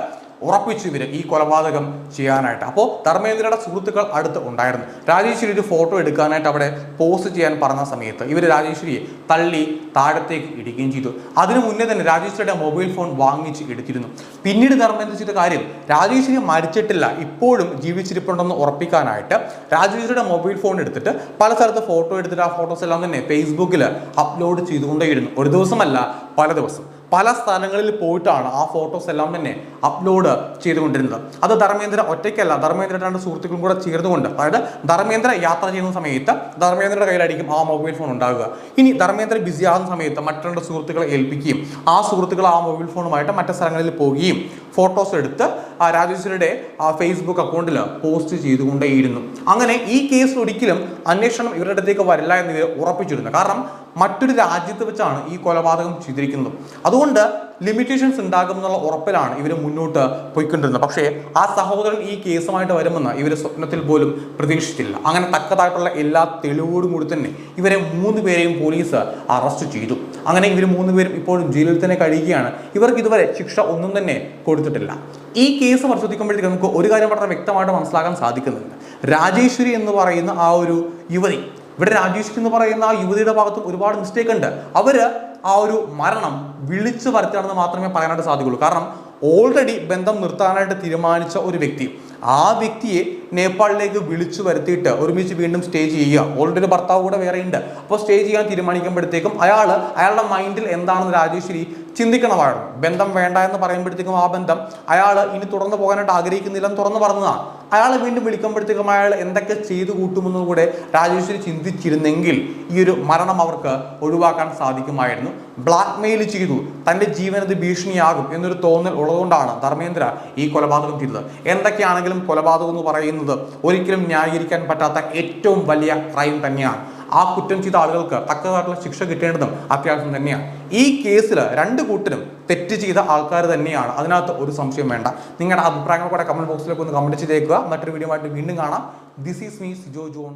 ഉറപ്പിച്ചു ഇവർ ഈ കൊലപാതകം ചെയ്യാനായിട്ട്. അപ്പോൾ ധർമ്മേന്ദ്രയുടെ സുഹൃത്തുക്കൾ അടുത്ത് ഉണ്ടായിരുന്നു. രാജേശ്വരി ഒരു ഫോട്ടോ എടുക്കാനായിട്ട് അവിടെ പോസ്റ്റ് ചെയ്യാൻ പറഞ്ഞ സമയത്ത് ഇവർ രാജേശ്വരിയെ തള്ളി താഴത്തേക്ക് ഇടുകയും ചെയ്തു. അതിനു മുന്നേ തന്നെ രാജേശ്വരിയുടെ മൊബൈൽ ഫോൺ വാങ്ങിച്ച് എടുത്തിരുന്നു. പിന്നീട് ധർമ്മേന്ദ്ര ചെയ്ത കാര്യം രാജേശ്വരി മരിച്ചിട്ടില്ല ഇപ്പോഴും ജീവിച്ചിരിപ്പുണ്ടെന്ന് ഉറപ്പിക്കാനായിട്ട് രാജേശ്വരിയുടെ മൊബൈൽ ഫോൺ എടുത്തിട്ട് പല സ്ഥലത്ത് ഫോട്ടോ എടുത്തിട്ട് ആ ഫോട്ടോസ് എല്ലാം തന്നെ ഫേസ്ബുക്കിൽ അപ്ലോഡ് ചെയ്തുകൊണ്ടേയിരുന്നു. ഒരു ദിവസമല്ല പല ദിവസം. പല സ്ഥലങ്ങളിൽ പോയിട്ടാണ് ആ ഫോട്ടോസ് എല്ലാം തന്നെ അപ്ലോഡ് ചെയ്തുകൊണ്ടിരുന്നത്. അത് ധർമ്മേന്ദ്ര ഒറ്റയ്ക്കല്ല. ധർമ്മേന്ദ്ര രണ്ട് സുഹൃത്തുക്കളും കൂടെ ചേർന്നുകൊണ്ട് അതായത് ധർമ്മേന്ദ്ര യാത്ര ചെയ്യുന്ന സമയത്ത് ധർമ്മേന്ദ്രയുടെ കയ്യിലായിരിക്കും ആ മൊബൈൽ ഫോൺ ഉണ്ടാകുക ഇനി ധർമ്മേന്ദ്ര ബിസി ആകുന്ന സമയത്ത് മറ്റു രണ്ട് സുഹൃത്തുക്കളെ ഏൽപ്പിക്കുകയും ആ സുഹൃത്തുക്കൾ ആ മൊബൈൽ ഫോണുമായിട്ട് മറ്റു സ്ഥലങ്ങളിൽ പോവുകയും ഫോട്ടോസ് എടുത്ത് ആ രാജേശ്വരിയുടെ ആ ഫേസ്ബുക്ക് അക്കൗണ്ടിൽ പോസ്റ്റ് ചെയ്തുകൊണ്ടേയിരുന്നു. അങ്ങനെ ഈ കേസ് ഒരിക്കലും അന്വേഷണം ഇവരുടെ അടുത്തേക്ക് വരില്ല എന്ന് ഉറപ്പിച്ചിരുന്നു. കാരണം മറ്റൊരു രാജ്യത്ത് വെച്ചാണ് ഈ കൊലപാതകം ചെയ്തിരിക്കുന്നത്. അതുകൊണ്ട് ലിമിറ്റേഷൻസ് ഉണ്ടാകും എന്നുള്ള ഉറപ്പിലാണ് ഇവർ മുന്നോട്ട് പോയിക്കൊണ്ടിരുന്നത്. പക്ഷേ ആ സഹോദരൻ ഈ കേസുമായിട്ട് വരുമെന്ന് ഇവർ സ്വപ്നത്തിൽ പോലും പ്രതീക്ഷിച്ചില്ല. അങ്ങനെ തക്കതായിട്ടുള്ള എല്ലാ തെളിവോടും കൂടി തന്നെ ഇവരെ മൂന്ന് പേരെയും പോലീസ് അറസ്റ്റ് ചെയ്തു. അങ്ങനെ ഇവർ മൂന്ന് പേരും ഇപ്പോഴും ജയിലിൽ തന്നെ കഴിയുകയാണ്. ഇവർക്ക് ഇതുവരെ ശിക്ഷ ഒന്നും തന്നെ കൊടുത്തിട്ടില്ല. ഈ കേസ് പരിശോധിക്കുമ്പോഴത്തേക്ക് നമുക്ക് ഒരു കാര്യം വളരെ വ്യക്തമായിട്ട് മനസ്സിലാക്കാൻ സാധിക്കുന്നുണ്ട്. രാജേശ്വരി എന്ന് പറയുന്ന ആ ഒരു യുവതി ഇവിടെ രാജേഷ് എന്ന് പറയുന്ന ആ യുവതിയുടെ ഭാഗത്തും ഒരുപാട് മിസ്റ്റേക്ക് ഉണ്ട്. അവർ ആ ഒരു മരണം വിളിച്ചു വരുത്തുകയാണെന്ന് മാത്രമേ പറയാനായിട്ട് സാധിക്കുള്ളൂ. കാരണം ഓൾറെഡി ബന്ധം നിർത്താനായിട്ട് തീരുമാനിച്ച ഒരു വ്യക്തി ആ വ്യക്തിയെ നേപ്പാളിലേക്ക് വിളിച്ചു വരുത്തിയിട്ട് ഒരുമിച്ച് വീണ്ടും സ്റ്റേ ചെയ്യുക. ഓൾറെഡി ഭർത്താവ് കൂടെ വേറെ ഉണ്ട് അപ്പോൾ സ്റ്റേ ചെയ്യാൻ തീരുമാനിക്കുമ്പോഴത്തേക്കും അയാൾ അയാളുടെ മൈൻഡിൽ എന്താണെന്ന് രാജേശ്വരി ചിന്തിക്കണമായിരുന്നു. ബന്ധം വേണ്ട എന്ന് പറയുമ്പോഴത്തേക്കും ആ ബന്ധം അയാൾ ഇനി തുറന്നു പോകാനായിട്ട് ആഗ്രഹിക്കുന്നില്ലെന്ന് തുറന്നു പറഞ്ഞതാണ് അയാളെ വീണ്ടും വിളിക്കുമ്പോഴത്തേക്കും അയാൾ എന്തൊക്കെ ചെയ്തു കൂട്ടുമെന്നും കൂടെ രാജേശ്വരി ചിന്തിച്ചിരുന്നെങ്കിൽ ഈ ഒരു മരണം അവർക്ക് ഒഴിവാക്കാൻ സാധിക്കുമായിരുന്നു. ബ്ലാക്ക് മെയിൽ ചെയ്തു. തന്റെ ജീവനത് ഭീഷണിയാകും എന്നൊരു തോന്നൽ ഉള്ളതുകൊണ്ടാണ് ധർമ്മേന്ദ്ര ഈ കൊലപാതകം ചെയ്തത്. എന്തൊക്കെയാണെങ്കിലും കൊലപാതകം എന്ന് പറയുന്നത് ഒരിക്കലും ന്യായീകരിക്കാൻ പറ്റാത്ത ഏറ്റവും വലിയ ക്രൈം തന്നെയാണ്. ആ കുറ്റം ചെയ്ത ആളുകൾക്ക് തക്കതായിട്ടുള്ള ശിക്ഷ കിട്ടേണ്ടതും അത്യാവശ്യം തന്നെയാണ് ഈ കേസിൽ രണ്ട് കൂട്ടരും തെറ്റ് ചെയ്ത ആൾക്കാർ തന്നെയാണ്. അതിനകത്ത് ഒരു സംശയം വേണ്ട. നിങ്ങളുടെ അഭിപ്രായങ്ങൾ കൂടെ കമന്റ് ബോക്സിലേക്ക് ഒന്ന് കമന്റ് ചെയ്തേക്കുക. മറ്റൊരു വീഡിയോ ആയിട്ട് വീണ്ടും കാണാം. This is me Sijo John